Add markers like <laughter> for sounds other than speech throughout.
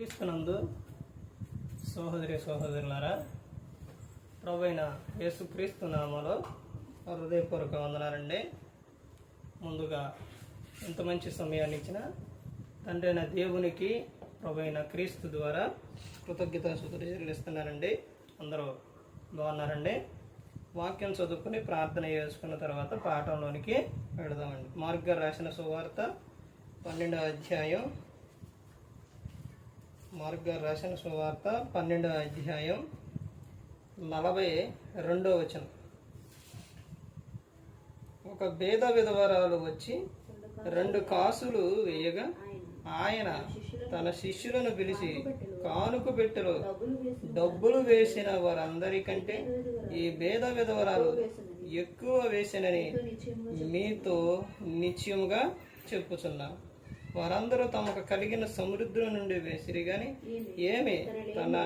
క్రీస్తునందు సహోదరి సోదరులారా ప్రభు అయిన యేసుక్రీస్తు నామలో హృదయపూర్వక వందనాలండి. ముందుగా ఇంత మంచి సమయాన్ని ఇచ్చిన తండ్రి అయిన దేవునికి ప్రభు అయిన క్రీస్తు ద్వారా కృతజ్ఞత చెల్లిస్తున్నానండి. అందరూ బాగున్నారండి? వాక్యం చదువుకుని ప్రార్థన చేసుకున్న తర్వాత పాఠంలోనికి వెళదామండి. మార్గ రాసిన సువార్త పన్నెండవ అధ్యాయం మార్గ రాసిన సువార్త పన్నెండవ అధ్యాయం నలభై రెండవ వచనం. ఒక భేద విధవరాలు వచ్చి రెండు కాసులు వేయగా ఆయన తన శిష్యులను పిలిచి కానుక పెట్టెలో డబ్బులు వేసిన వారందరికంటే ఈ భేద విధవరాలు ఎక్కువ వేసినని మీతో నిత్యముగా చెప్పుచున్నాను వారందరూ తమకు కలిగిన సమృద్ధి నుండి వేసిరి గాని ఏమి? తన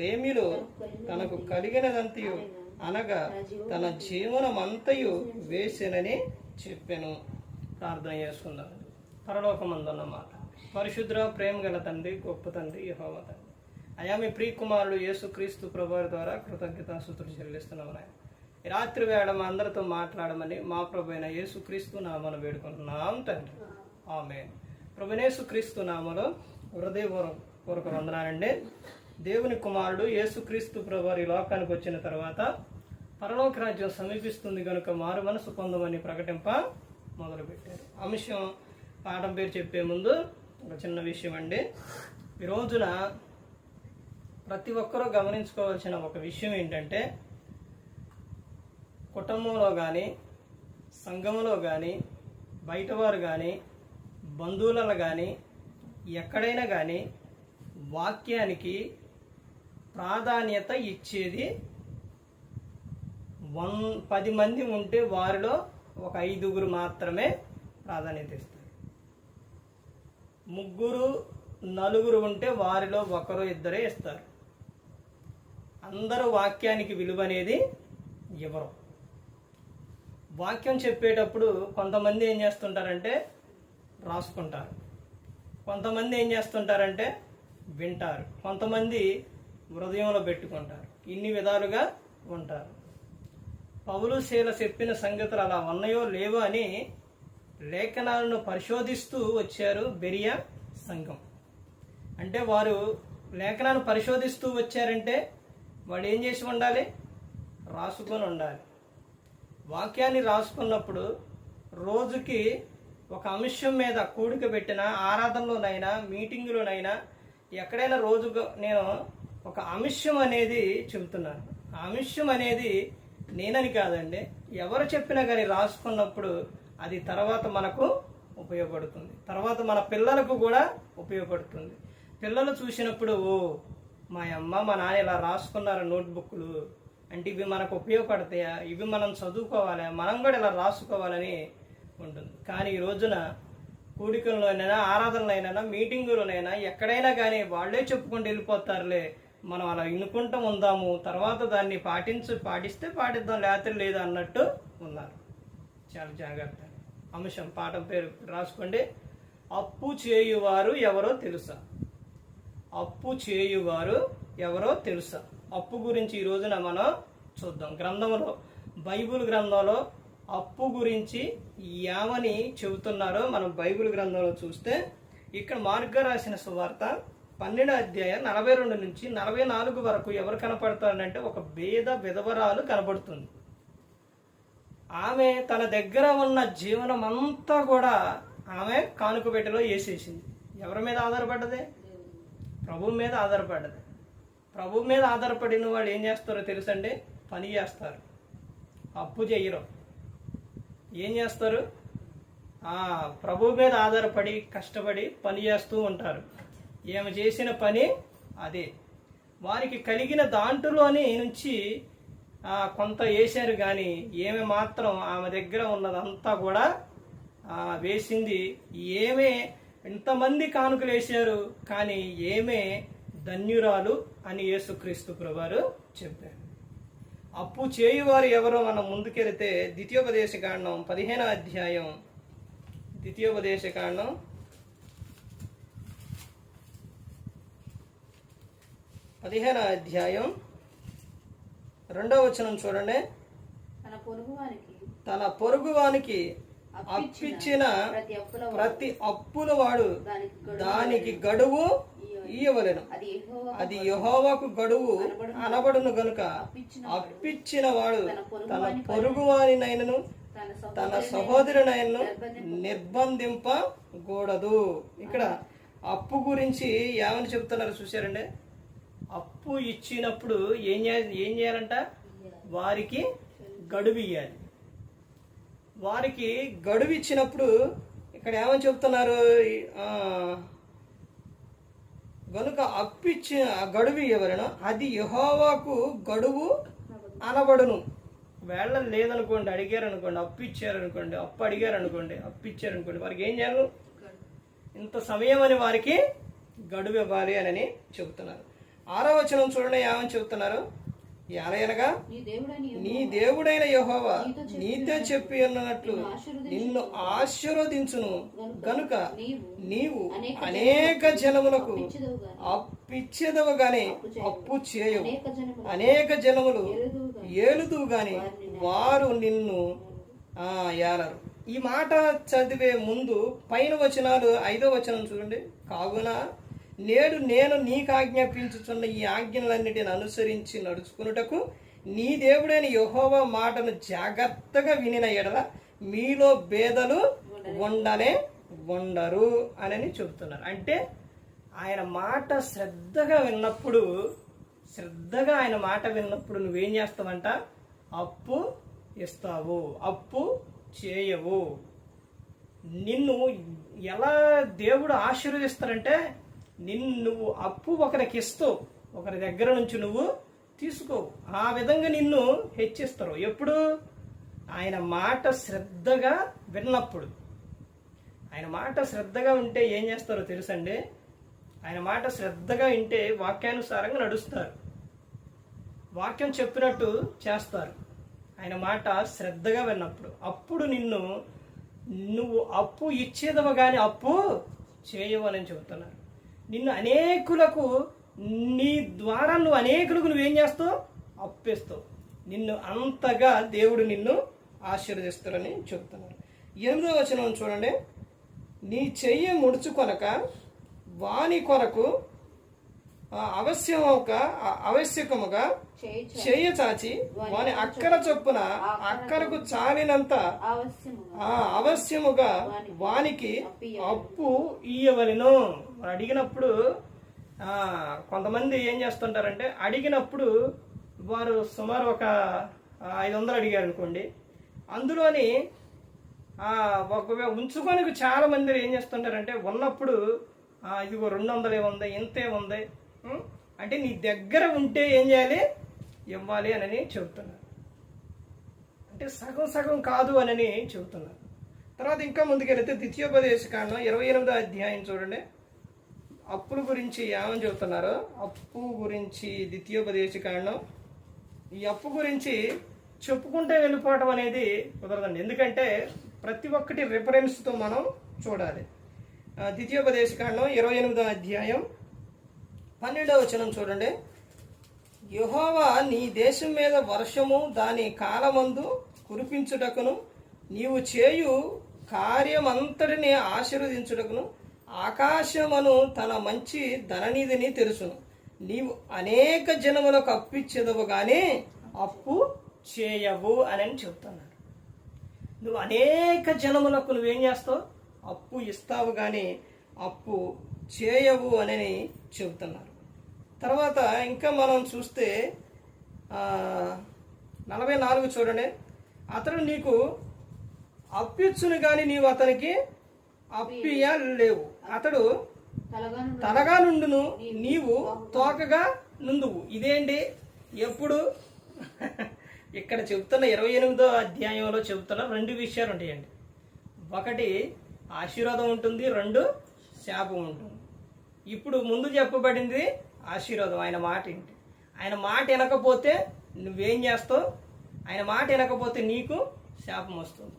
లేమిలో తనకు కలిగినదంతయు అనగా తన జీవనమంతయు వేసినని చెప్పాను. ప్రార్థన చేసుకుందాం. పరలోకమందున్న మాట పరిశుద్ర ప్రేమ గల తండ్రి గొప్ప తండ్రి యహోవ తండ్రి. అయా మీ ప్రియ కుమారుడు యేసుక్రీస్తు ప్రభు ద్వారా కృతజ్ఞతాసుతులు చెల్లిస్తున్నాం నాయన. ఈ రాత్రి వేళ మా అందరితో మాట్లాడమని మా ప్రభు అయిన యేసుక్రీస్తు నామను వేడుకుంటున్నాం తండ్రి. ఆమె ప్రభునేసు క్రీస్తు నామలో హృదయపూర్వక వందనాలండి. దేవుని కుమారుడు యేసుక్రీస్తు ప్రభువారి లోకానికి వచ్చిన తర్వాత పరలోక రాజ్యం సమీపిస్తుంది కనుక మారు మనసు పొందమని ప్రకటింప మొదలుపెట్టారు. అంశం పాఠం పేరు చెప్పే ముందు ఒక చిన్న విషయం అండి ఈ రోజున ప్రతి ఒక్కరూ గమనించుకోవాల్సిన ఒక విషయం ఏంటంటే కుటుంబంలో కానీ సంఘంలో కానీ బయటవారు కానీ బంధువులలో కానీ ఎక్కడైనా కానీ వాక్యానికి ప్రాధాన్యత ఇచ్చేది వన్ పది మంది ఉంటే వారిలో ఒక ఐదుగురు మాత్రమే ప్రాధాన్యత ఇస్తారు. ముగ్గురు నలుగురు ఉంటే వారిలో ఒకరు ఇద్దరే ఇస్తారు. అందరూ వాక్యానికి విలువ అనేది ఇవ్వరు వాక్యం చెప్పేటప్పుడు కొంతమంది ఏం చేస్తుంటారంటే రాసుకుంటారు. కొంతమంది ఏం చేస్తుంటారంటే వింటారు. కొంతమంది హృదయంలో పెట్టుకుంటారు. ఇన్ని విధాలుగా ఉంటారు. పౌలు శీల చెప్పిన సంగతులు అలా ఉన్నాయో లేవో అని లేఖనాలను పరిశోధిస్తూ వచ్చారు బెరియా సంఘం. అంటే వారు లేఖనాన్ని పరిశోధిస్తూ వచ్చారంటే వాడు ఏం చేసి ఉండాలి? రాసుకొని ఉండాలి. వాక్యాన్ని రాసుకున్నప్పుడు రోజుకి ఒక అంశం మీద కూడిక పెట్టిన ఆరాధనలోనైనా మీటింగులోనైనా ఎక్కడైనా రోజు నేను ఒక అంశం అనేది చెబుతున్నాను. ఆ అంశం అనేది నేనని కాదండి ఎవరు చెప్పినా కానీ రాసుకున్నప్పుడు అది తర్వాత మనకు ఉపయోగపడుతుంది. తర్వాత మన పిల్లలకు కూడా ఉపయోగపడుతుంది. పిల్లలు చూసినప్పుడు ఓ మా అమ్మ మా నాన్న ఇలా రాసుకున్నారు నోట్బుక్లు అంటే ఇవి మనకు ఉపయోగపడతాయా? ఇవి మనం చదువుకోవాలి? మనం కూడా ఇలా రాసుకోవాలని ఉంటుంది కానీ ఈ రోజున కూడికల్లోనైనా ఆరాధనలైనా మీటింగులోనైనా ఎక్కడైనా కానీ వాళ్ళే చెప్పుకుంటూ వెళ్ళిపోతారులే. మనం అలా ఇనుకుంటూ ఉందాము తర్వాత దాన్ని పాటించు పాటిస్తే పాటిద్దాం లేకపోతే లేదు అన్నట్టు ఉన్నారు. చాలా జాగ్రత్త. అంశం పాఠం పేరు రాసుకోండి. అప్పు చేయువారు ఎవరో తెలుసా? అప్పు చేయువారు ఎవరో తెలుసా? అప్పు గురించి ఈ రోజున మనం చూద్దాం. గ్రంథంలో బైబిల్ గ్రంథంలో అప్పు గురించి ఏమని చెబుతున్నారో మనం బైబిల్ గ్రంథంలో చూస్తే ఇక్కడ మార్గ రాసిన సువార్త పన్నెండు అధ్యాయం నలభై రెండు నుంచి నలభై నాలుగు వరకు ఎవరు కనపడతారంటే ఒక భేద విధవరాలు కనపడుతుంది ఆమె తన దగ్గర ఉన్న జీవనం అంతా కూడా ఆమె కానుక పెట్టెలో వేసేసింది. ఎవరి మీద ఆధారపడ్డది? ప్రభు మీద ఆధారపడ్డది. ప్రభు మీద ఆధారపడిన వాళ్ళు ఏం చేస్తారో తెలుసండి? పని చేస్తారు. అప్పు చేయరు. ఏం చేస్తారు? ఆ ప్రభు మీద ఆధారపడి కష్టపడి పని చేస్తూ ఉంటారు. ఏమి చేసిన పని అదే. వారికి కలిగిన దాంట్లోని నుంచి కొంత వేశారు కానీ ఏమి మాత్రం ఆమె దగ్గర ఉన్నదంతా కూడా వేసింది. ఏమే ఇంతమంది కానుకలు వేశారు కానీ ఏమే ధన్యురాలు అని యేసుక్రీస్తు ప్రభువారు చెప్పారు. అప్పు చేయువారు ఎవరో మనం ముందుకెళితే ద్వితీయోపదేశ కాండం పదిహేనో అధ్యాయం ద్వితీయోపదేశ కాండం. పదిహేను అధ్యాయం రెండవ వచనం చూడండి. తన పొరుగువానికి అప్పిచ్చిన ప్రతి అప్పుల వాడు దానికి గడువు ఇయ్యవలెను. అది యెహోవా అది యహోవాకు గడువు అనబడును గనుక అప్పిచ్చిన వాడు. తన పొరుగు తన సహోదరునైనను నిర్బంధింపకూడదు. ఇక్కడ అప్పు గురించి ఏమని చెప్తున్నారు చూశారండి? అప్పు ఇచ్చినప్పుడు ఏం చేయాలి ఏం చేయాలంట? వారికి గడువు ఇవ్వాలి వారికి గడువు ఇచ్చినప్పుడు ఇక్కడ ఏమని చెప్తున్నారు? ఆ, గనుక అప్పిచ్చిన గడువు ఎవరైనా అది యహోవాకు గడువు అనబడును. వేళ్ళ లేదనుకోండి అడిగారు అనుకోండి అప్పు ఇచ్చారు అనుకోండి అప్పు అడిగారు అనుకోండి అప్పు అనుకోండి వారికి ఏం చేయాలి? ఇంత సమయం అని వారికి గడువు ఇవ్వాలి అని చెబుతున్నారు. ఆరో వచనం చూడండి ఏమని చెబుతున్నారు? ఎలయనగా నీ దేవుడని నీ దేవుడైన యెహోవా నీతో చెప్పి అన్నట్లు నిన్ను ఆశీర్వదించును. గనుక నీవు అనేక జనములకు అప్పిచ్చేదవు గాని అప్పు చేయవు. అనేక జనములు ఎరుదువు గాని వారు నిన్ను ఆ ఏలరు. ఈ మాట చదివే ముందు పైన వచనాలు ఐదో వచనం చూడండి. కావున నేడు నేను నీకు ఆజ్ఞాపించుచున్న ఈ ఆజ్ఞలన్నిటిని అనుసరించి నడుచుకున్నటకు నీ దేవుడైన యహోవా మాటను జాగ్రత్తగా వినిన ఎడల మీలో భేదలు ఉండనే ఉండరు అని చెబుతున్నారు. అంటే ఆయన మాట శ్రద్ధగా విన్నప్పుడు శ్రద్ధగా ఆయన మాట విన్నప్పుడు నువ్వేం చేస్తావంట? అప్పు ఇస్తావు అప్పు చేయవు. నిన్ను ఎలా దేవుడు ఆశీర్వదిస్తారంటే నిన్ను నువ్వు అప్పు ఒకరికి ఇస్తూ ఒకరి దగ్గర నుంచి నువ్వు తీసుకో. ఆ విధంగా నిన్ను హెచ్చిస్తారు. ఎప్పుడు? ఆయన మాట శ్రద్ధగా విన్నప్పుడు. ఆయన మాట శ్రద్ధగా ఉంటే ఏం చేస్తారో తెలుసండి? ఆయన మాట శ్రద్ధగా వింటే వాక్యానుసారంగా నడుస్తారు. వాక్యం చెప్పినట్టు చేస్తారు. ఆయన మాట శ్రద్ధగా విన్నప్పుడు. అప్పుడు నిన్ను నువ్వు అప్పు ఇచ్చేదవ కానీ అప్పు చేయవని చెబుతున్నారు. నిన్ను అనేకులకు నీ ద్వారా నువ్వు అనేకులకు నువ్వేం చేస్తావు? అప్పిస్తావు. నిన్ను అంతగా దేవుడు నిన్ను ఆశీర్వదిస్తారని చెబుతున్నారు ఎనిమిదో వచనం చూడండి. నీ చెయ్యి ముడుచుకొనక వాని కొరకు ఆవశ్యకముగా చేయి చెయ్య చాచి వాని అక్కర చొప్పున అక్కరకు చాలినంత అవశ్యముగా వానికి అప్పు ఇయ్యవలెను. మనం అడిగినప్పుడు కొంతమంది ఏం చేస్తుంటారంటే అడిగినప్పుడు వారు సుమారు ఒక ఐదు వందలు అడిగారు అనుకోండి. అందులోని ఒక ఒకవేళ ఉంచుకోనికి చాలా మంది ఏం చేస్తుంటారంటే ఉన్నప్పుడు ఇదిగో రెండు వందలే ఉంది ఇంతే ఉంది అంటే నీ దగ్గర ఉంటే ఏం చేయాలి? ఇవ్వాలి అని చెబుతున్నారు. అంటే సగం సగం కాదు అని చెబుతున్నారు. తర్వాత ఇంకా ముందుకెళ్తే ద్వితీయోపదేశ కాండం ఇరవై ఎనిమిదో అధ్యాయం చూడండి. అప్పుల గురించి ఏమని చెబుతున్నారు? అప్పు గురించి ద్వితీయోపదేశ కారణం ఈ అప్పు గురించి చెప్పుకుంటే వెళ్ళిపోవటం అనేది కుదరదండి. ఎందుకంటే ప్రతి ఒక్కటి రిఫరెన్స్తో మనం చూడాలి. ద్వితీయోపదేశ కాండం ఇరవై ఎనిమిదో అధ్యాయం పన్నెండవ వచనం చూడండి. యెహోవా నీ దేశం మీద వర్షము దాని కాలమందు కురిపించుటకును నీవు చేయు కార్యమంతటిని ఆశీర్వదించుటకును ఆకాశమును తన మంచి ధననిధిని తెలుసును నీవు అనేక జనములకు అప్పిచ్చేదవు కానీ అప్పు చేయవు అని చెప్తున్నాడు నువ్వు అనేక జనములకు నువ్వేం చేస్తావు? అప్పు ఇస్తావు కానీ అప్పు చేయవు అని చెబుతున్నారు. తర్వాత ఇంకా మనం చూస్తే నలభై నాలుగు చూడండి. అతడు నీకు అప్పిచ్చును కానీ నీవు అతనికి అప్పియ లేవు అతడు తలగా నుండును నీవు తోకగా నుండువు ఇదేంటి? ఎప్పుడు? ఇక్కడ చెబుతున్న ఇరవై ఎనిమిదో అధ్యాయంలో చెబుతున్న రెండు విషయాలు ఉంటాయండి. ఒకటి ఆశీర్వాదం ఉంటుంది. రెండు శాపం ఉంటుంది. ఇప్పుడు ముందు చెప్పబడింది ఆశీర్వాదం. ఆయన మాట ఏంటి? ఆయన మాట వినకపోతే నువ్వేం చేస్తావు? ఆయన మాట వినకపోతే నీకు శాపం వస్తుంది.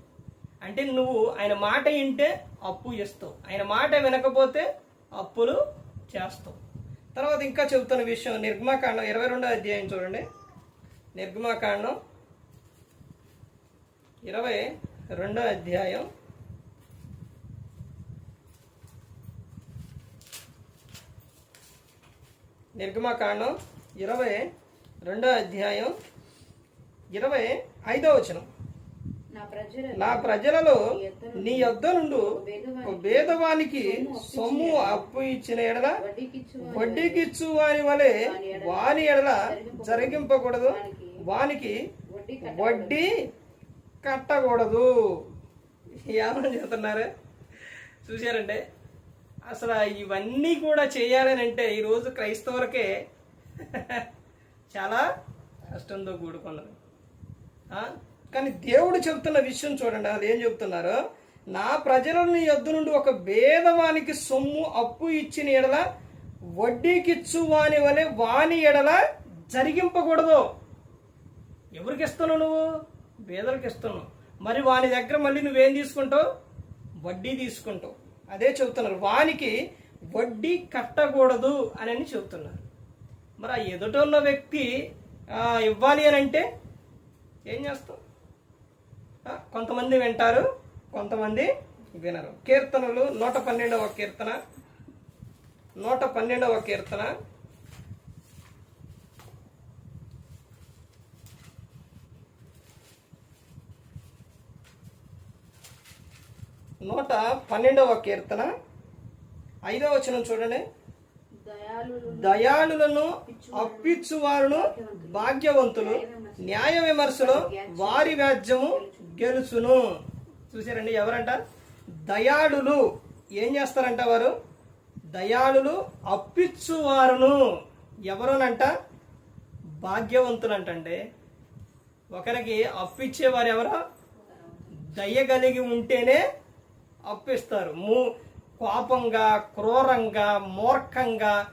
అంటే నువ్వు ఆయన మాట వింటే అప్పు చేస్తావు ఆయన మాట వినకపోతే అప్పులు చేస్తావు. తర్వాత ఇంకా చెబుతున్న విషయం నిర్గమాకాండం ఇరవై రెండో అధ్యాయం చూడండి. నిర్గమాకాండం ఇరవై రెండో అధ్యాయం. నిర్గమాకాండం ఇరవై రెండో అధ్యాయం ఇరవై ఐదో వచనం. నా ప్రజలు నా ప్రజలలో నీ యొద్ద నుండు భేదవానికి సొమ్ము అప్పు ఇచ్చిన ఎడల వడ్డీకిచ్చు వాని వలె వాని ఎడల జరిగింపకూడదు. వానికి వడ్డీ కట్టకూడదు. ఏమని చెప్తున్నారు చూశారంటే అసలు ఇవన్నీ కూడా చేయాలని అంటే ఈరోజు క్రైస్తవులకే <laughs> చాలా కష్టంతో కూడుకున్నది ఆ? కానీ దేవుడు చెబుతున్న విషయం చూడండి అది ఏం చెబుతున్నారు నా ప్రజలను ఎద్దు నుండి ఒక భేదవానికి సొమ్ము అప్పు ఇచ్చిన ఎడల వడ్డీకిచ్చు వాని వలె వాని ఎడల జరిగింపకూడదు. ఎవరికి ఇస్తున్నావు నువ్వు? పేదలకు ఇస్తున్నావు. మరి వాని దగ్గర మళ్ళీ నువ్వేం తీసుకుంటావు? వడ్డీ తీసుకుంటావు. అదే చెబుతున్నారు వానికి వడ్డీ కట్టకూడదు అని అని చెబుతున్నారు మరి ఆ ఎదుట ఉన్న వ్యక్తి ఇవ్వాలి అని అంటే ఏం చేస్తావు? కొంతమంది వింటారు కొంతమంది వినరు. కీర్తనలు నూట పన్నెండవ కీర్తన. నూట పన్నెండవ కీర్తన. నూట పన్నెండవ కీర్తన. ఐదవ వచనం చూడండి. దయాళులు దయాళులను అప్పిచ్చువారును భాగ్యవంతులు న్యాయ విమర్శలో వారి వ్యాజ్యము గెలుచును చూసారండి ఎవరంట? దయాళులు. ఏం చేస్తారంట వారు? దయాళులు అప్పిచ్చువారును. ఎవరునంట? భాగ్యవంతులంటండి. ఒకరికి అప్పిచ్చేవారు ఎవరో? దయ కలిగి ఉంటేనే అప్పిస్తారు. మూ కోపంగా క్రూరంగా మూర్ఖంగా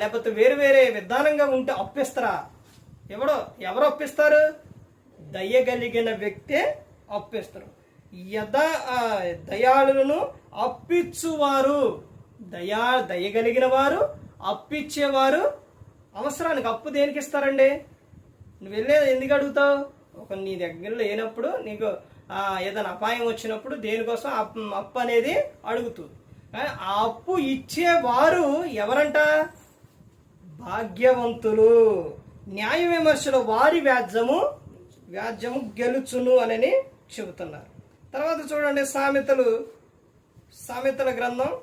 లేకపోతే వేరు వేరే విధానంగా ఉంటే అప్పిస్తారా? ఎవడో ఎవరు అప్పిస్తారు? దయగలిగిన వ్యక్తే అప్పిస్తారు. యద దయాళులను అప్పిచ్చువారు దయా దయగలిగిన వారు అప్పిచ్చేవారు అవసరానికి అప్పు దేనికి ఇస్తారండి? నువ్వు వెళ్ళేది ఎందుకు అడుగుతావు? ఒక నీ దగ్గర లేనప్పుడు నీకు ఏదైనా అపాయం వచ్చినప్పుడు దేనికోసం అప్ అప్పు అనేది అడుగుతుంది కానీ ఆ అప్పు ఇచ్చేవారు ఎవరంట? భాగ్యవంతులు. న్యాయ విమర్శలో వారి వ్యాజ్యము వ్యాజ్యము గెలుచును అని చెబుతున్నారు. తర్వాత చూడండి సామెతలు సామెతల గ్రంథం.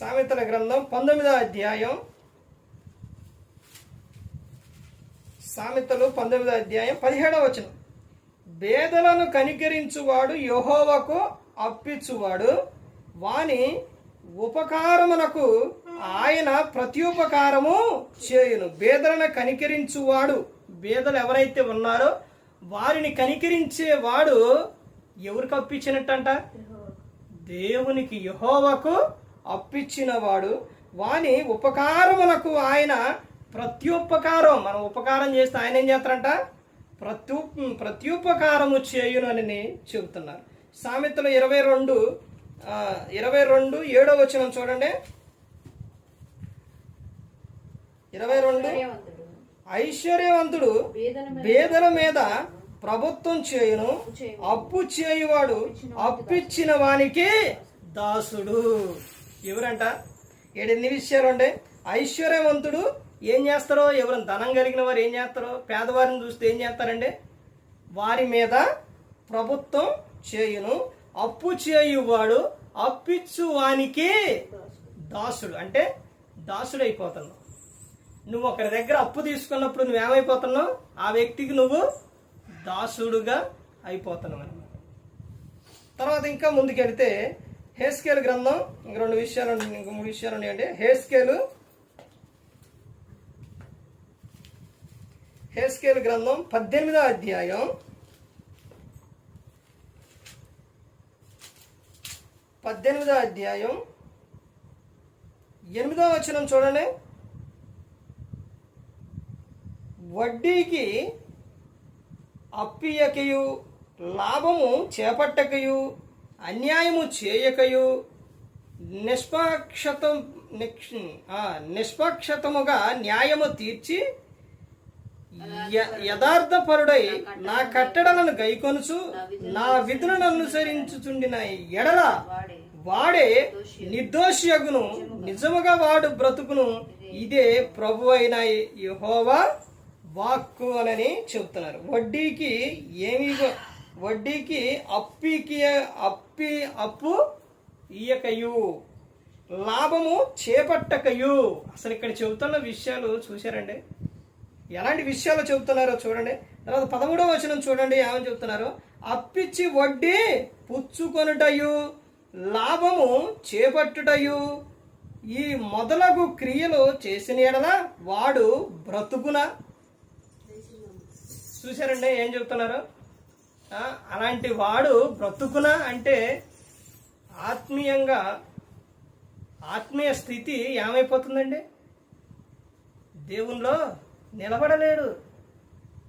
సామెతల గ్రంథం పంతొమ్మిదో అధ్యాయం. సామెతలు పంతొమ్మిదో అధ్యాయం పదిహేడవ వచనం. బేదలను కనికరించువాడు యహోవకు అప్పిచ్చువాడు. వాని ఉపకారమునకు ఆయన ప్రత్యుపకారము చేయును. బేదలను కనికరించువాడు. బేదలు ఎవరైతే ఉన్నారో వారిని కనికరించేవాడు ఎవరికి అప్పించినట్టంట దేవునికి యహోవకు అప్పించినవాడు వాని ఉపకారములకు ఆయన ప్రత్యుపకారం. మనం ఉపకారం చేస్తే ఆయన ఏం చేస్తారంట? ప్రత్యు ప్రత్యుపకారము చేయును అని చెబుతున్నారు. సామెతలు ఇరవై రెండు ఇరవై రెండు ఏడో వచ్చిన చూడండి. ఇరవై రెండు. ఐశ్వర్యవంతుడు. పేదల మీద ప్రభుత్వం చేయును. అప్పు చేయువాడు అప్పిచ్చిన వానికి దాసుడు. ఎవరంట? ఏడెన్ని విషయాలు ఉండే? ఐశ్వర్యవంతుడు ఏం చేస్తారో ఎవరు ధనం కలిగిన వారు ఏం చేస్తారో పేదవారిని చూస్తే ఏం చేస్తారండి? వారి మీద ప్రభుత్వం చేయును. అప్పు చేయువాడు అప్పిచ్చు వానికి దాసుడు. అంటే దాసుడు అయిపోతున్నావు నువ్వు ఒకరి దగ్గర అప్పు తీసుకున్నప్పుడు నువ్వేమైపోతున్నావు ఆ వ్యక్తికి నువ్వు దాసుడుగా అయిపోతున్నావు అనమాట తర్వాత ఇంకా ముందుకెడితే హేస్కేలు గ్రంథం. ఇంక రెండు విషయాలు ఇంక మూడు విషయాలు ఉన్నాయండి. హేస్కేలు హేస్కేలు గ్రంథం పద్దెనిమిదో అధ్యాయం. పద్దెనిమిదో అధ్యాయం. ఎనిమిదో వచనం చూడండి. వడ్డీకి అప్పియకయు లాభము చేపట్టకయు అన్యాయము చేయకయు నిష్పక్షతం నిక్ష- నిష్పక్షతముగా న్యాయము తీర్చి య- యథార్థపరుడై నా కట్టడలను గైకొనుచు నా విధులను అనుసరించుచుండిన ఎడల వాడే నిర్దోషియగును నిజముగా వాడు బ్రతుకును ఇదే ప్రభు అయిన యహోవా వాక్కు అని చెప్తున్నారు. వడ్డీకి ఏమి వడ్డీకి అప్పికి అప్పి అప్పు ఇయ్యకయు. లాభము చేపట్టకయు. అసలు ఇక్కడ చెబుతున్న విషయాలు చూశారండి? ఎలాంటి విషయాలు చెబుతున్నారో చూడండి. తర్వాత పదమూడవ వచనం చూడండి ఏమని చెబుతున్నారో? అప్పిచ్చి వడ్డీ పుచ్చుకొనుటయు లాభము చేపట్టుటయు. ఈ మొదలగు క్రియలు చేసిన ఎడల వాడు బ్రతుకున? చూశారండి ఏం చెబుతున్నారు అలాంటి వాడు బ్రతుకున అంటే ఆత్మీయంగా ఆత్మీయ స్థితి ఏమైపోతుందండి? దేవునిలో నిలబడలేడు.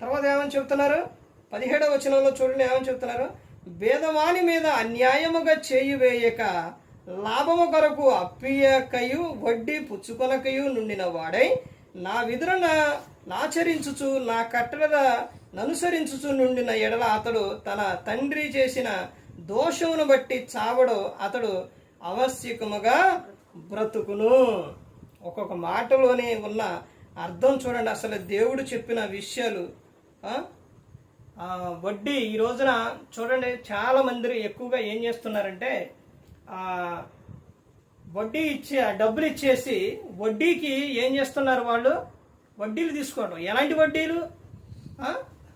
తర్వాత ఏమని చెప్తున్నారు? పదిహేడవ వచనంలో చూడండి ఏమని చెప్తున్నారు? భేదవాణి మీద అన్యాయముగా చేయి వేయక లాభము కొరకు అప్పియకయు వడ్డీ పుచ్చుకొనకయు నుండిన వాడై నా విధులను నాచరించుచు నా కట్టడ ననుసరించుచు నుండిన ఎడల అతడు తన తండ్రి చేసిన దోషమును బట్టి చావడు అతడు అవశ్యకముగా బ్రతుకును. ఒక్కొక్క మాటలోనే ఉన్న అర్థం చూడండి అసలు దేవుడు చెప్పిన విషయాలు. వడ్డీ ఈ రోజున చూడండి చాలా మంది ఎక్కువగా ఏం చేస్తున్నారంటే వడ్డీ ఇచ్చే డబ్బులు ఇచ్చేసి వడ్డీకి ఏం చేస్తున్నారు వాళ్ళు? వడ్డీలు తీసుకోవడం. ఎలాంటి వడ్డీలు?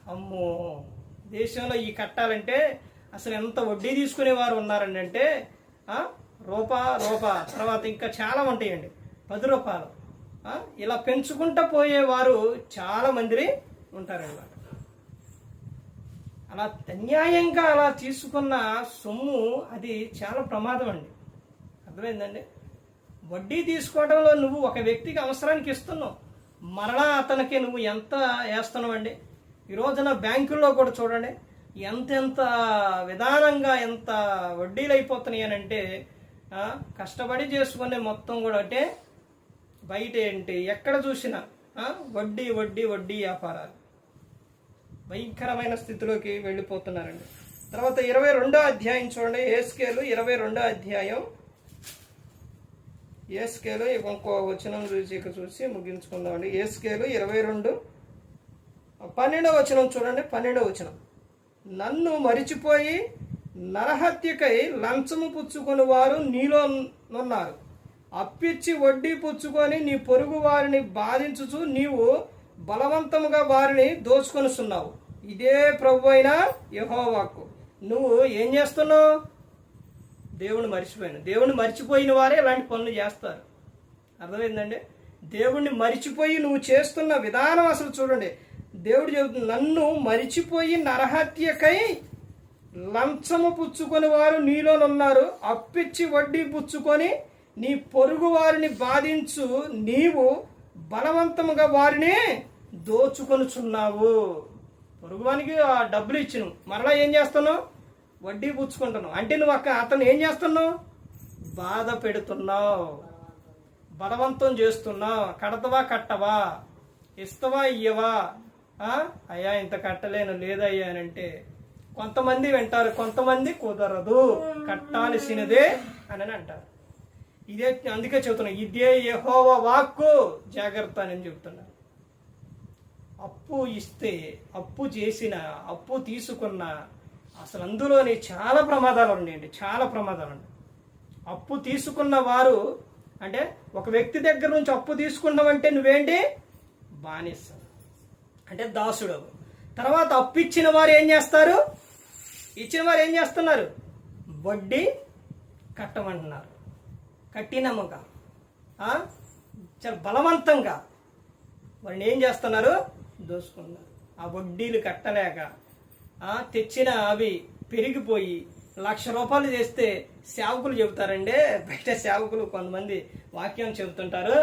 అమ్మో దేశంలో ఈ కట్టాలంటే అసలు ఎంత వడ్డీ తీసుకునేవారు ఉన్నారండి అంటే రూపా రూపా. తర్వాత ఇంకా చాలా ఉంటాయండి. పది రూపాయలు. ఇలా పెంచుకుంటూ పోయేవారు చాలా మంది ఉంటారన్నమాట. అలా అన్యాయంగా అలా తీసుకున్న సొమ్ము అది చాలా ప్రమాదం అండి. అర్థమైందండి? వడ్డీ తీసుకోవడంలో నువ్వు ఒక వ్యక్తికి అవసరానికి ఇస్తున్నావు. మరలా అతనికి నువ్వు ఎంత వేస్తున్నావు అండి ఈ రోజున బ్యాంకుల్లో కూడా చూడండి ఎంతెంత విధానంగా ఎంత వడ్డీలు అయిపోతున్నాయి అని అంటే కష్టపడి చేసుకునే మొత్తం కూడా అంటే బయట ఏంటి ఎక్కడ చూసినా వడ్డీ వడ్డీ వడ్డీ వ్యాపారాలు. భయంకరమైన స్థితిలోకి వెళ్ళిపోతున్నారండి. తర్వాత ఇరవై రెండో అధ్యాయం చూడండి ఏ స్కేలు ఇరవై రెండో అధ్యాయం. ఏ స్కేలు ఇంకో వచనం చూసి ఇక చూసి ముగించుకుందామండి. ఏ స్కేలు ఇరవై రెండు పన్నెండవ వచనం చూడండి పన్నెండవ వచనం. నన్ను మరిచిపోయి నరహత్యకై లంచము పుచ్చుకొని వారు నీలో ఉన్నారు అప్పిచ్చి వడ్డీ పుచ్చుకొని నీ పొరుగు వారిని బాధించుచు నీవు బలవంతముగా వారిని దోచుకొనిస్తున్నావు ఇదే ప్రభు అయిన యహోవాకు. నువ్వు ఏం చేస్తున్నావు? దేవుని మర్చిపోయిన. దేవుని మర్చిపోయిన వారే ఇలాంటి పనులు చేస్తారు. అర్థమైందండి? దేవుణ్ణి మరిచిపోయి నువ్వు చేస్తున్న విధానం అసలు చూడండి. దేవుడు చెబుతుంది నన్ను మరిచిపోయి నరహత్యకై లంచము పుచ్చుకొని వారు నీలోనున్నారు. అప్పిచ్చి వడ్డీ పుచ్చుకొని నీ పొరుగు వారిని బాధించు. నీవు బలవంతముగా వారిని దోచుకొనుచున్నావు. పొరుగువానికి ఆ డబ్బులు ఇచ్చిను మరలా ఏం చేస్తున్నావు? వడ్డీ పుచ్చుకుంటున్నావు. అంటే నువ్వు అక్క అతను ఏం చేస్తున్నావు? బాధ పెడుతున్నావు. బలవంతం చేస్తున్నావు. కడతవా కట్టవా? ఇస్తవా ఇయ్యవా? అయ్యా ఇంత కట్టలేను లేదయ్యా అని అంటే కొంతమంది వింటారు కొంతమంది కుదరదు. కట్టాల్సినదే అని అంటారు. ఇదే అందుకే చెబుతున్నా ఇదే యహోవ వాక్కు. జాగ్రత్త అని చెబుతున్నా. అప్పు ఇస్తే అప్పు చేసిన అప్పు తీసుకున్న అసలు అందులోనే చాలా ప్రమాదాలు ఉన్నాయండి చాలా ప్రమాదాలు ఉన్నాయి. అప్పు తీసుకున్న వారు అంటే ఒక వ్యక్తి దగ్గర నుంచి అప్పు తీసుకున్నావంటే నువ్వేంటి? బానిస. అంటే దాసుడు. తర్వాత అప్పు ఇచ్చిన వారు ఏం చేస్తారు? ఇచ్చిన వారు ఏం చేస్తున్నారు? వడ్డీ కట్టమంటున్నారు. కట్టినమ్మగా చాలా బలవంతంగా. వారిని ఏం చేస్తున్నారు? దోసుకున్నారు ఆ వడ్డీలు కట్టలేక తెచ్చిన అవి పెరిగిపోయి లక్ష రూపాయలు చేస్తే సేవకులు చెబుతారండి. బయట సేవకులు కొంతమంది వాక్యం చెబుతుంటారు.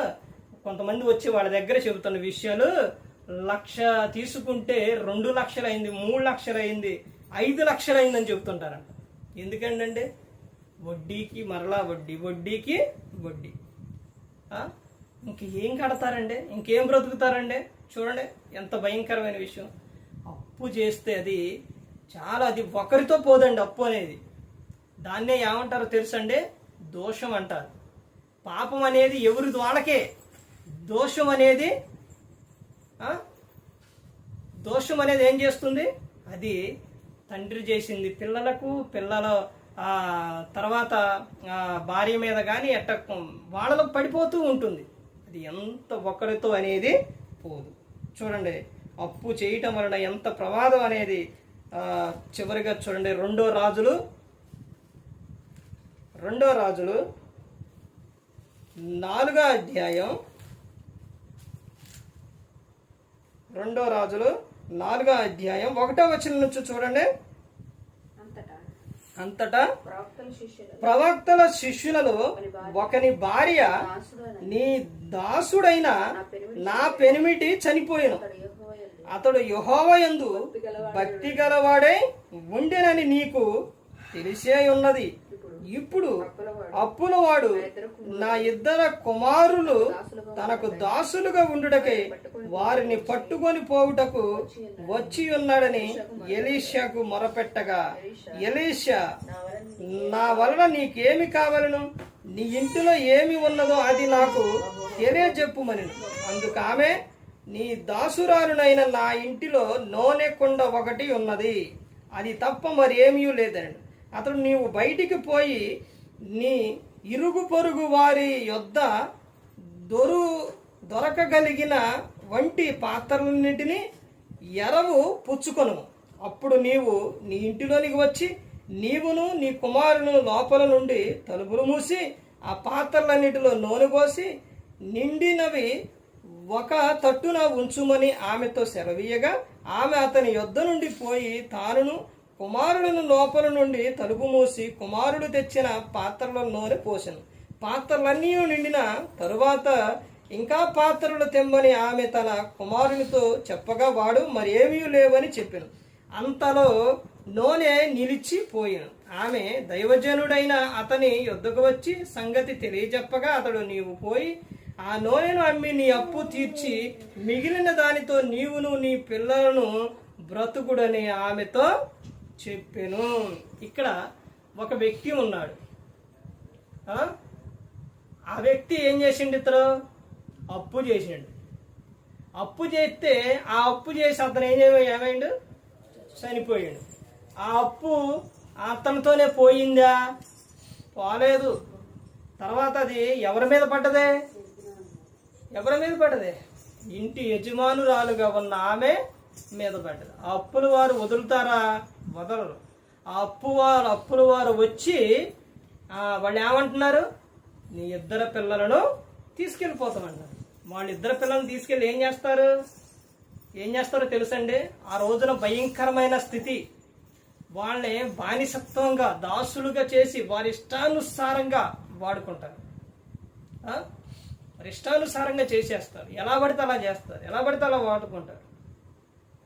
కొంతమంది వచ్చి వాళ్ళ దగ్గర చెబుతున్న విషయాలు లక్ష తీసుకుంటే రెండు లక్షలు అయింది మూడు లక్షలు అయింది ఐదు లక్షలు అయిందని చెబుతుంటారంట ఎందుకండి వడ్డీకి మరలా వడ్డీ వడ్డీకి వడ్డీ. ఇంకేం కడతారండి? ఇంకేం బ్రతుకుతారండి? చూడండి ఎంత భయంకరమైన విషయం. అప్పు చేస్తే అది చాలా అది ఒకరితో పోదండి అప్పు అనేది. దాన్నే ఏమంటారో తెలుసండి? దోషం అంటారు. పాపం అనేది ఎవరి వాళ్ళకే. దోషం అనేది దోషం అనేది ఏం చేస్తుంది? అది తండ్రి చేసింది పిల్లలకు పిల్లల తర్వాత భార్య మీద కానీ ఎట్ట వాళ్ళలో పడిపోతూ ఉంటుంది. అది ఎంత ఒకరితో అనేది పోదు. చూడండి అప్పు చేయటం వలన ఎంత ప్రమాదం అనేది చివరిగా చూడండి రెండో రాజులు రెండో రాజులు నాలుగో అధ్యాయం రెండో రాజులు నాలుగో అధ్యాయం ఒకటో వచ్చిన నుంచి చూడండి. అంతటా? ప్రవక్తల శిష్యులు. ప్రవక్తల శిష్యులలో ఒకని భార్య నీ దాసుడైన నా పెనిమిటి చనిపోయిన. అతడు యెహోవా యందు అతడు యహోవయందు భక్తి గలవాడై ఉండెనని నీకు తెలిసే ఉన్నది. ఇప్పుడు అప్పుల వాడు నా ఇద్దరు కుమారులు తనకు దాసులుగా ఉండుటకై వారిని పట్టుకొని పోవుటకు వచ్చి ఉన్నాడని ఎలీషాకు మొరపెట్టగా ఎలీషా నా వలన నీకేమి కావలను? నీ ఇంటిలో ఏమి ఉన్నదో అది నాకు తెలియజెప్పుమని అందుకు ఆమె నీ దాసురాలునైన నా ఇంటిలో నూనె కుండ ఒకటి ఉన్నది. అది తప్ప మరి ఏమీ లేదని అతడు నీవు బయటికి పోయి నీ ఇరుగు పొరుగు వారి యొద్ద దొరు దొరకగలిగిన వంటి పాత్రలన్నిటినీ ఎరవు పుచ్చుకొను. అప్పుడు నీవు నీ ఇంటిలోనికి వచ్చి నీవును నీ కుమారును లోపల నుండి తలుపులు మూసి ఆ పాత్రలన్నిటిలో నూనె పోసి నిండినవి ఒక తట్టున ఉంచుమని ఆమెతో సెలవీయగా ఆమె అతని యొద్ద నుండి పోయి తానును కుమారులను లోపల నుండి తలుపు మూసి కుమారుడు తెచ్చిన పాత్రలో నూనె పోసెను. పాత్రలన్నీ నిండిన తరువాత ఇంకా పాత్రలు తెమ్మని ఆమె తన కుమారునితో చెప్పగా వాడు మరేమీ లేవని చెప్పాను. అంతలో నూనె నిలిచిపోయాను ఆమె దైవజనుడైన అతని యుద్ధకు వచ్చి సంగతి తెలియజెప్పగా అతడు నీవు పోయి ఆ నూనెను అమ్మి నీ అప్పు తీర్చి మిగిలిన దానితో నీవును నీ పిల్లలను బ్రతుకుడని ఆమెతో చెప్పెను. ఇక్కడ ఒక వ్యక్తి ఉన్నాడు. ఆ? వ్యక్తి ఏం చేసిండు ఇతను అప్పు చేసిండు. అప్పు చేస్తే ఆ అప్పు చేసి అతను ఏం ఏమైండు? చనిపోయాడు. ఆ అప్పు అతనితోనే పోయిందా? పోలేదు. తర్వాత అది ఎవరి మీద పడ్డదే? ఎవరి మీద పడ్డదే? ఇంటి యజమానురాలుగా ఉన్న ఆమె మీద పడ్డది. ఆ వారు వదులుతారా? వదలరు. ఆ అప్పు వారు అప్పుల వారు వచ్చి వాళ్ళు ఏమంటున్నారు నీ ఇద్దరు పిల్లలను తీసుకెళ్ళిపోతామంటారు వాళ్ళు ఇద్దరు పిల్లలను తీసుకెళ్ళి ఏం చేస్తారు? ఏం చేస్తారో తెలుసండి? ఆ రోజున భయంకరమైన స్థితి. వాళ్ళని బానిసత్వంగా దాసులుగా చేసి వారి ఇష్టానుసారంగా వాడుకుంటారు. వారి ఇష్టానుసారంగా చేసేస్తారు. ఎలా పడితే అలా చేస్తారు. ఎలా పడితే అలా వాడుకుంటారు.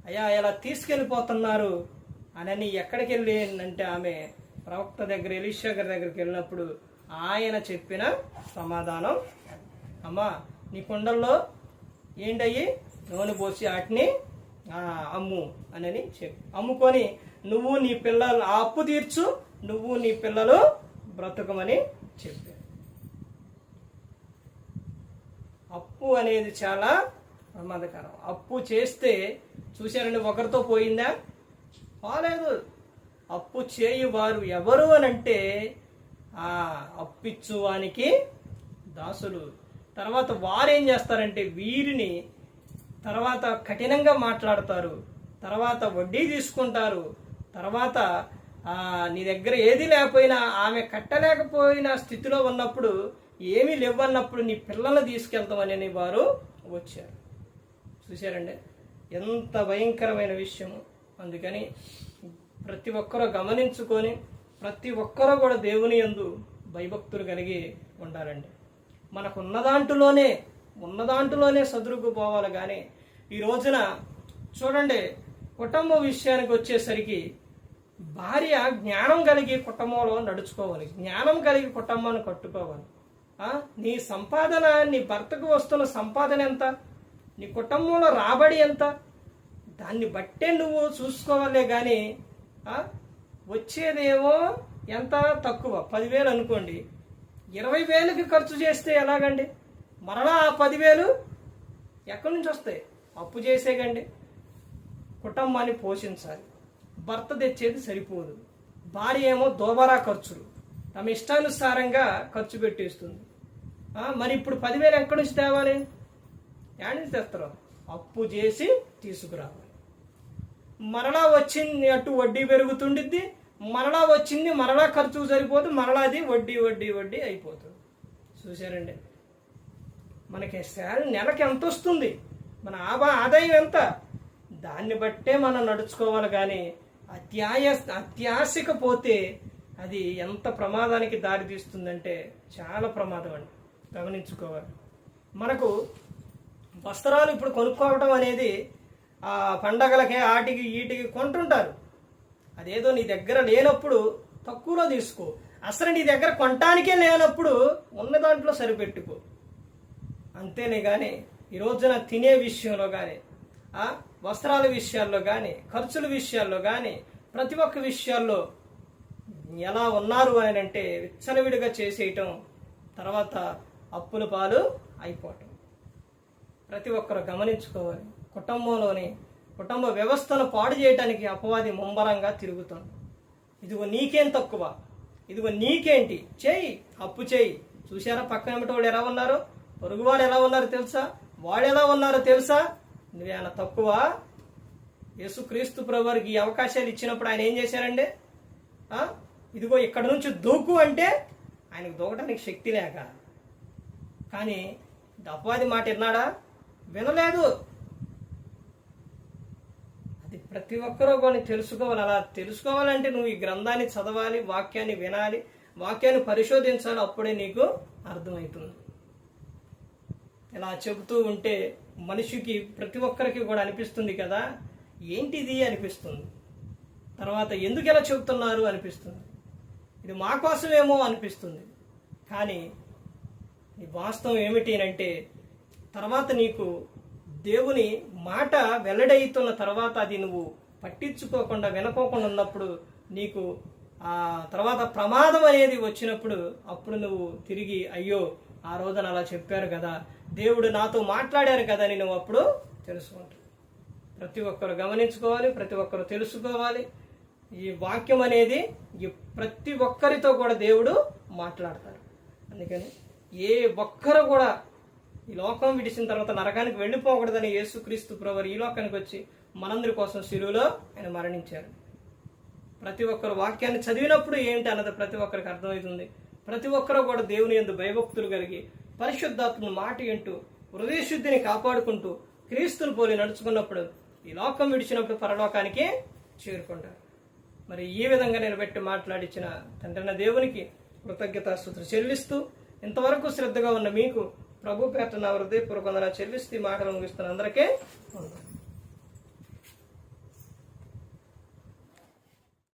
అయ్యా ఇలా తీసుకెళ్ళిపోతున్నారు. అని ఎక్కడికి వెళ్ళి అంటే ఆమె ప్రవక్త దగ్గర ఎలీషా గారి దగ్గరికి వెళ్ళినప్పుడు ఆయన చెప్పిన సమాధానం అమ్మా నీ కుండల్లో ఏంటయ్యి? నూనె పోసి వాటిని అమ్ము అని చెప్పి అమ్ముకొని నువ్వు నీ పిల్లలు ఆ అప్పు తీర్చు నువ్వు నీ పిల్లలు బ్రతకమని చెప్పారు అప్పు అనేది చాలా ప్రమాదకరం. అప్పు చేస్తే చూశారండి ఒకరితో పోయిందా? పోలేదు. అప్పు చేయువారు ఎవరు అని అంటే ఆ అప్పిచ్చు వానికి దాసులు. తర్వాత వారేం చేస్తారంటే వీరిని తర్వాత కఠినంగా మాట్లాడతారు. తర్వాత వడ్డీ తీసుకుంటారు. తర్వాత నీ దగ్గర ఏది లేకపోయినా ఆమె కట్టలేకపోయిన స్థితిలో ఉన్నప్పుడు ఏమీ లేవన్నప్పుడు నీ పిల్లల్ని తీసుకెళ్తామని వారు వచ్చారు. చూశారండి? ఎంత భయంకరమైన విషయము. అందుకని ప్రతి ఒక్కరూ గమనించుకొని ప్రతి ఒక్కరూ కూడా దేవుని యందు భయభక్తులు కలిగి ఉండాలండి. మనకు ఉన్న దాంట్లోనే ఉన్న దాంట్లోనే పోవాలి కానీ ఈ రోజున చూడండి కుటుంబ విషయానికి వచ్చేసరికి భార్య జ్ఞానం కలిగి కుటుంబంలో నడుచుకోవాలి. జ్ఞానం కలిగి కుటుంబాన్ని కట్టుకోవాలి. నీ సంపాదన నీ భర్తకు వస్తున్న సంపాదన ఎంత? నీ కుటుంబంలో రాబడి ఎంత? దాన్ని బట్టే నువ్వు చూసుకోవాలే కానీ వచ్చేదేమో ఎంత తక్కువ? పదివేలు అనుకోండి. ఇరవై వేలకి ఖర్చు చేస్తే ఎలాగండి? మరలా ఆ పదివేలు ఎక్కడి నుంచి వస్తాయి? అప్పు చేసేకండి. కుటుంబాన్ని పోషించాలి. భర్త తెచ్చేది సరిపోదు. భార్య ఏమో దోబారా ఖర్చులు. తమ ఇష్టానుసారంగా ఖర్చు పెట్టేస్తుంది. మరి ఇప్పుడు పదివేలు ఎక్కడి నుంచి తేవాలి? ఎక్కడి నుంచి తెస్తారు? అప్పు చేసి తీసుకురావాలి. మరలా వచ్చింది అటు వడ్డీ పెరుగుతుండిద్ది మరలా వచ్చింది మరలా ఖర్చు సరిపోదు మరలా అది వడ్డీ వడ్డీ వడ్డీ అయిపోతుంది. చూసారండి మనకి శాలరీ నెలకి ఎంత వస్తుంది మన ఆబా ఆదాయం ఎంత? దాన్ని బట్టే మనం నడుచుకోవాలి కానీ అత్యాయ అత్యాశక పోతే అది ఎంత ప్రమాదానికి దారి తీస్తుందంటే చాలా ప్రమాదం అండి. గమనించుకోవాలి. మనకు వస్త్రాలు ఇప్పుడు కొనుక్కోవడం అనేది పండగలకే ఆటికి ఈటికి కొంటుంటారు. అదేదో నీ దగ్గర లేనప్పుడు తక్కువలో తీసుకో. అసలు నీ దగ్గర కొనటానికే లేనప్పుడు ఉన్న దాంట్లో సరిపెట్టుకో. అంతేనే కానీ ఈ రోజున తినే విషయంలో కానీ ఆ వస్త్రాల విషయాల్లో కానీ ఖర్చుల విషయాల్లో కానీ ప్రతి ఒక్క విషయాల్లో ఎలా ఉన్నారు అని అంటే విచ్చలవిడిగా చేసేయటం తర్వాత అప్పుల పాలు అయిపోవటం. ప్రతి ఒక్కరు గమనించుకోవాలి. కుటుంబంలోని కుటుంబ వ్యవస్థను పాడు చేయడానికి అపవాది ముమ్మరంగా తిరుగుతుంది ఇదిగో నీకేం తక్కువ? ఇదిగో నీకేంటి? చేయి అప్పు చేయి. చూసారా పక్కన వాళ్ళు ఎలా ఉన్నారు? పొరుగువారు ఎలా ఉన్నారు తెలుసా? వాళ్ళు ఎలా ఉన్నారో తెలుసా? నువ్వేమైనా తక్కువ? యేసుక్రీస్తు ప్రభువారికి ఈ అవకాశాలు ఇచ్చినప్పుడు ఆయన ఏం చేశారండి? ఇదిగో ఇక్కడ నుంచి దూకు అంటే ఆయనకు దూకడానికి శక్తి లేక. కానీ అపవాది మాట విన్నాడా? వినలేదు. ప్రతి ఒక్కరూ కొన్ని తెలుసుకోవాలి. అలా తెలుసుకోవాలంటే నువ్వు ఈ గ్రంథాన్ని చదవాలి వాక్యాన్ని వినాలి వాక్యాన్ని పరిశోధించాలి అప్పుడే నీకు అర్థమవుతుంది. ఇలా చెబుతూ ఉంటే మనిషికి ప్రతి ఒక్కరికి కూడా అనిపిస్తుంది కదా ఏంటిది అనిపిస్తుంది? తర్వాత ఎందుకు ఇలా చెబుతున్నారు అనిపిస్తుంది. ఇది మా కోసమేమో అనిపిస్తుంది. కానీ ఈ వాస్తవం ఏమిటి అంటే తర్వాత నీకు దేవుని మాట వెల్లడైతున్న తర్వాత అది నువ్వు పట్టించుకోకుండా వినకోకుండా ఉన్నప్పుడు నీకు ఆ తర్వాత ప్రమాదం అనేది వచ్చినప్పుడు అప్పుడు నువ్వు తిరిగి అయ్యో ఆ రోజున అలా చెప్పారు కదా దేవుడు నాతో మాట్లాడారు కదా అని నువ్వు అప్పుడు తెలుసుకుంటావు. ప్రతి ఒక్కరు గమనించుకోవాలి ప్రతి ఒక్కరు తెలుసుకోవాలి. ఈ వాక్యం అనేది ఈ ప్రతి ఒక్కరితో కూడా దేవుడు మాట్లాడతారు అందుకని ఏ ఒక్కరు కూడా ఈ లోకం విడిచిన తర్వాత నరకానికి వెళ్ళిపోకూడదని యేసుక్రీస్తు ప్రవర్ ఈ లోకానికి వచ్చి మనందరి కోసం శిలువులో ఆయన మరణించారు. ప్రతి ఒక్కరు వాక్యాన్ని చదివినప్పుడు ఏంటి అన్నది ప్రతి ఒక్కరికి అర్థమవుతుంది. ప్రతి ఒక్కరు కూడా దేవుని ఎందు భయభక్తులు కలిగి పరిశుద్ధాత్మను మాట వింటూ హృదయశుద్ధిని కాపాడుకుంటూ క్రీస్తుని పోలి నడుచుకున్నప్పుడు ఈ లోకం విడిచినప్పుడు పరలోకానికి చేరుకుంటారు. మరి ఈ విధంగా నిలబెట్టి మాట్లాడించిన తండ్రిన దేవునికి కృతజ్ఞతాస్తుతులు చెల్లిస్తూ ఇంతవరకు శ్రద్ధగా ఉన్న మీకు ప్రభు పేట నా హృదయపూర్వకంగా చెల్లిస్తూ మాటలు ముగిస్తున్న అందరికీ